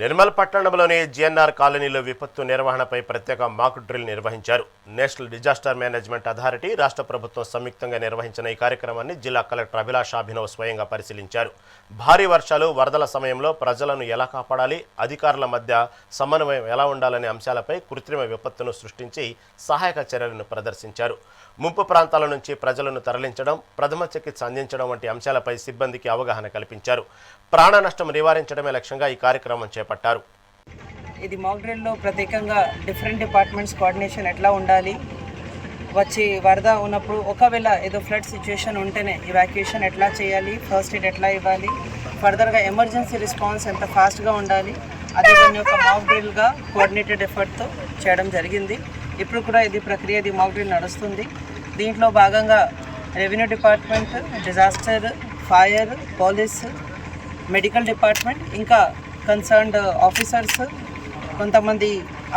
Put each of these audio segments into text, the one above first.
నిర్మల్ పట్టణంలోని జిఎన్ఆర్ కాలనీలో విపత్తు నిర్వహణపై ప్రత్యేక మాక్ డ్రిల్ నిర్వహించారు. నేషనల్ డిజాస్టర్ మేనేజ్మెంట్ అథారిటీ రాష్ట్ర ప్రభుత్వం సంయుక్తంగా నిర్వహించిన ఈ కార్యక్రమాన్ని జిల్లా కలెక్టర్ అభిలాష్ అభినవ్ స్వయంగా పరిశీలించారు. భారీ వర్షాలు వరదల సమయంలో ప్రజలను ఎలా కాపాడాలి అధికారుల మధ్య సమన్వయం ఎలా ఉండాలనే అంశాలపై కృత్రిమ విపత్తును సృష్టించి సహాయక చర్యలను ప్రదర్శించారు. ముంపు ప్రాంతాల నుంచి ప్రజలను తరలించడం ప్రథమ చికిత్స అందించడం వంటి అంశాలపై సిబ్బందికి అవగాహన కల్పించారు. ప్రాణ నష్టం నివారించడమే లక్ష్యంగా ఈ కార్యక్రమం చేపట్టారు ఇది మాక్ డ్రిల్లో ప్రత్యేకంగా డిఫరెంట్ డిపార్ట్మెంట్స్ కోఆర్డినేషన్ ఎట్లా ఉండాలి? వచ్చి వరద ఉన్నప్పుడు ఒకవేళ ఏదో ఫ్లడ్ సిచ్యుయేషన్ ఉంటేనే ఇవాక్యుయేషన్ ఎట్లా చేయాలి? ఫస్ట్ ఎయిడ్ ఎట్లా ఇవ్వాలి? ఫర్దర్గా ఎమర్జెన్సీ రెస్పాన్స్ ఎంత ఫాస్ట్గా ఉండాలి? అదే దాని యొక్క మాక్ డ్రిల్గా కోఆర్డినేటెడ్ ఎఫర్ట్తో చేయడం జరిగింది. ఇప్పుడు కూడా ఇది ప్రక్రియ ఇది మాక్ డ్రిల్ నడుస్తుంది. దీంట్లో భాగంగా revenue department disaster fire police medical department ఇంకా కన్సర్న్డ్ ఆఫీసర్స్ uh, కొంతమంది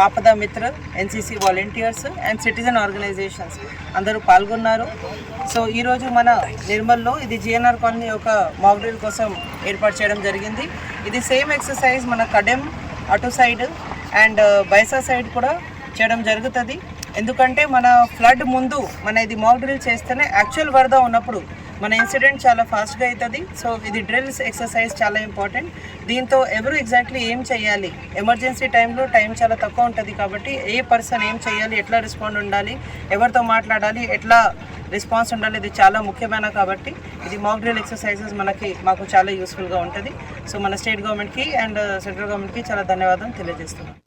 Aapda Mitra NCC volunteers and citizen organizations అందరూ పాల్గొన్నారు. సో ఈరోజు మన నిర్మల్లో ఇది జిఎన్ఆర్ కాలనీ ఒక మాక్డ్రిల్ కోసం ఏర్పాటు చేయడం జరిగింది. ఇది సేమ్ ఎక్సర్సైజ్ మన కడెం అటు సైడ్ అండ్ బైసా సైడ్ కూడా చేయడం జరుగుతుంది. ఎందుకంటే మన ఫ్లడ్ ముందు మన ఇది మాక్ డ్రిల్ చేస్తేనే యాక్చువల్ వరద ఉన్నప్పుడు మన ఇన్సిడెంట్ చాలా ఫాస్ట్గా అవుతుంది. సో ఇది డ్రిల్స్ ఎక్సర్సైజ్ చాలా ఇంపార్టెంట్ దీంతో ఎవరు ఎగ్జాక్ట్లీ ఏం చేయాలి ఎమర్జెన్సీ టైంలో టైం చాలా తక్కువ ఉంటుంది కాబట్టి ఏ పర్సన్ ఏం చేయాలి ఎట్లా రెస్పాండ్ ఉండాలి? ఎవరితో మాట్లాడాలి? ఎట్లా రెస్పాన్స్ ఉండాలి? ఇది చాలా ముఖ్యమైన కాబట్టి ఇది మాక్ డ్రిల్ ఎక్సర్సైజెస్ మనకి మాకు చాలా యూస్ఫుల్గా ఉంటుంది. సో మన స్టేట్ గవర్నమెంట్కి అండ్ సెంట్రల్ గవర్నమెంట్కి చాలా ధన్యవాదాలు తెలియజేస్తున్నాం.